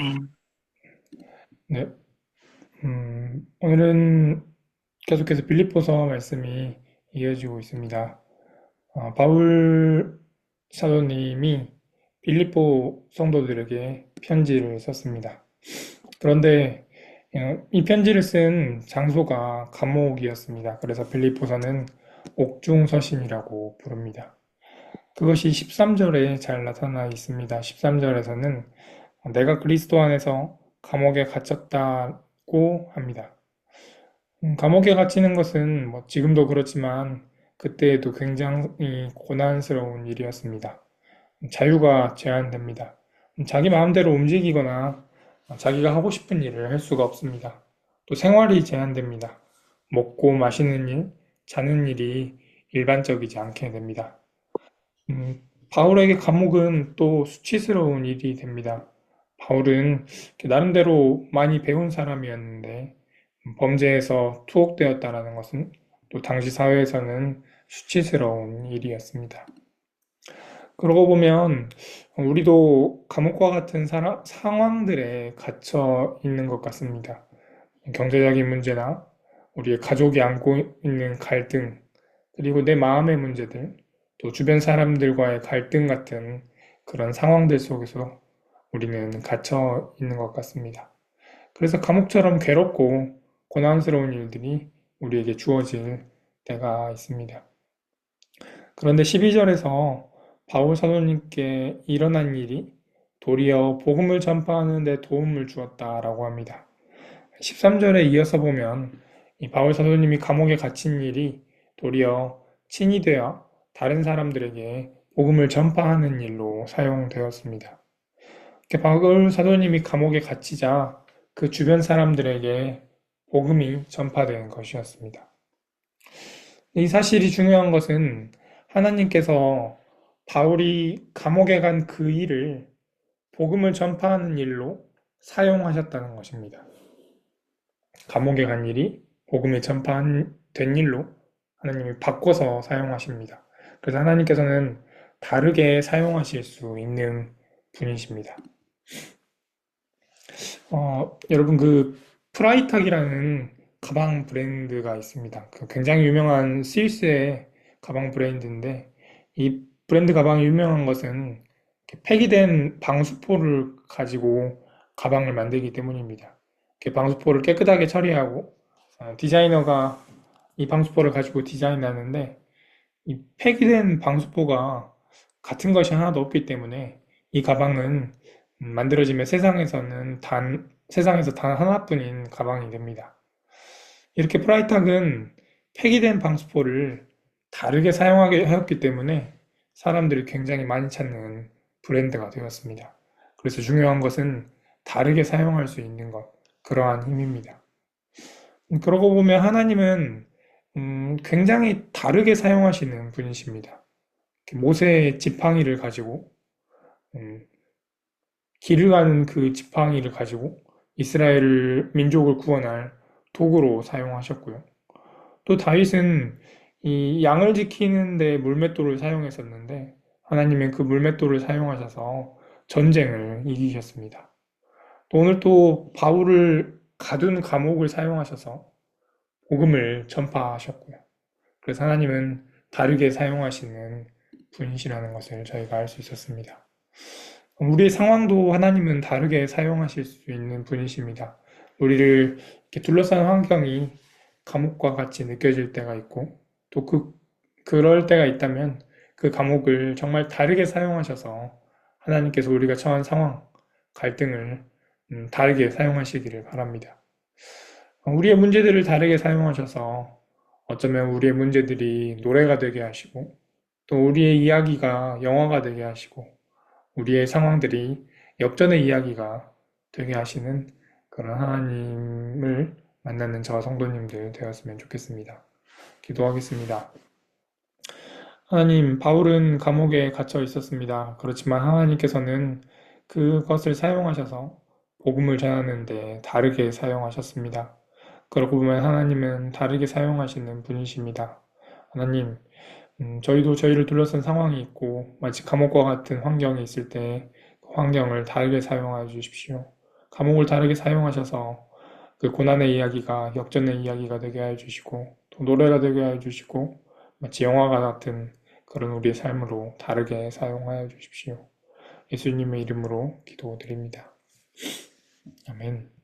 음, 네, 음, 오늘은 계속해서 빌립보서 말씀이 이어지고 있습니다. 어, 바울 사도님이 빌립보 성도들에게 편지를 썼습니다. 그런데 어, 이 편지를 쓴 장소가 감옥이었습니다. 그래서 빌립보서는 옥중서신이라고 부릅니다. 그것이 13절에 잘 나타나 있습니다. 13절에서는 내가 그리스도 안에서 감옥에 갇혔다고 합니다. 음, 감옥에 갇히는 것은 뭐 지금도 그렇지만 그때에도 굉장히 고난스러운 일이었습니다. 자유가 제한됩니다. 자기 마음대로 움직이거나 자기가 하고 싶은 일을 할 수가 없습니다. 또 생활이 제한됩니다. 먹고 마시는 일, 자는 일이 일반적이지 않게 됩니다. 음, 바울에게 감옥은 또 수치스러운 일이 됩니다. 바울은 나름대로 많이 배운 사람이었는데 범죄에서 투옥되었다라는 것은 또 당시 사회에서는 수치스러운 일이었습니다. 그러고 보면 우리도 감옥과 같은 사라- 상황들에 갇혀 있는 것 같습니다. 경제적인 문제나 우리의 가족이 안고 있는 갈등, 그리고 내 마음의 문제들, 또 주변 사람들과의 갈등 같은 그런 상황들 속에서 우리는 갇혀 있는 것 같습니다. 그래서 감옥처럼 괴롭고 고난스러운 일들이 우리에게 주어질 때가 있습니다. 그런데 12절에서 바울 사도님께 일어난 일이 도리어 복음을 전파하는 데 도움을 주었다라고 합니다. 13절에 이어서 보면 이 바울 사도님이 감옥에 갇힌 일이 도리어 친이 되어 다른 사람들에게 복음을 전파하는 일로 사용되었습니다. 바울 사도님이 감옥에 갇히자 그 주변 사람들에게 복음이 전파된 것이었습니다. 이 사실이 중요한 것은 하나님께서 바울이 감옥에 간 그 일을 복음을 전파하는 일로 사용하셨다는 것입니다. 감옥에 간 일이 복음이 전파된 일로 하나님이 바꿔서 사용하십니다. 그래서 하나님께서는 다르게 사용하실 수 있는 분이십니다. 어, 여러분 그 프라이탁이라는 가방 브랜드가 있습니다. 그 굉장히 유명한 스위스의 가방 브랜드인데 이 브랜드 가방이 유명한 것은 폐기된 방수포를 가지고 가방을 만들기 때문입니다. 방수포를 깨끗하게 처리하고 어, 디자이너가 이 방수포를 가지고 디자인하는데 이 폐기된 방수포가 같은 것이 하나도 없기 때문에 이 가방은 만들어지면 세상에서는 단, 세상에서 단 하나뿐인 가방이 됩니다. 이렇게 프라이탁은 폐기된 방수포를 다르게 사용하게 하였기 때문에 사람들이 굉장히 많이 찾는 브랜드가 되었습니다. 그래서 중요한 것은 다르게 사용할 수 있는 것, 그러한 힘입니다. 그러고 보면 하나님은 음, 굉장히 다르게 사용하시는 분이십니다. 모세의 지팡이를 가지고 음, 길을 가는 그 지팡이를 가지고 이스라엘 민족을 구원할 도구로 사용하셨고요. 또 다윗은 이 양을 지키는데 물맷돌을 사용했었는데 하나님은 그 물맷돌을 사용하셔서 전쟁을 이기셨습니다. 또 오늘 또 바울을 가둔 감옥을 사용하셔서 복음을 전파하셨고요. 그래서 하나님은 다르게 사용하시는 분이시라는 것을 저희가 알 수 있었습니다. 우리의 상황도 하나님은 다르게 사용하실 수 있는 분이십니다. 우리를 이렇게 둘러싼 환경이 감옥과 같이 느껴질 때가 있고, 또 그, 그럴 때가 있다면 그 감옥을 정말 다르게 사용하셔서 하나님께서 우리가 처한 상황, 갈등을 음, 다르게 사용하시기를 바랍니다. 우리의 문제들을 다르게 사용하셔서 어쩌면 우리의 문제들이 노래가 되게 하시고, 또 우리의 이야기가 영화가 되게 하시고, 우리의 상황들이 역전의 이야기가 되게 하시는 그런 하나님을 만나는 저와 성도님들 되었으면 좋겠습니다. 기도하겠습니다. 하나님, 바울은 감옥에 갇혀 있었습니다. 그렇지만 하나님께서는 그것을 사용하셔서 복음을 전하는데 다르게 사용하셨습니다. 그러고 보면 하나님은 다르게 사용하시는 분이십니다. 하나님, 음, 저희도 저희를 둘러싼 상황이 있고 마치 감옥과 같은 환경이 있을 때 그 환경을 다르게 사용하여 주십시오. 과목을 다르게 사용하셔서 그 고난의 이야기가 역전의 이야기가 되게 해 주시고 또 노래가 되게 해 주시고 마치 영화가 같은 그런 우리의 삶으로 다르게 사용하여 주십시오. 예수님의 이름으로 기도드립니다. 아멘.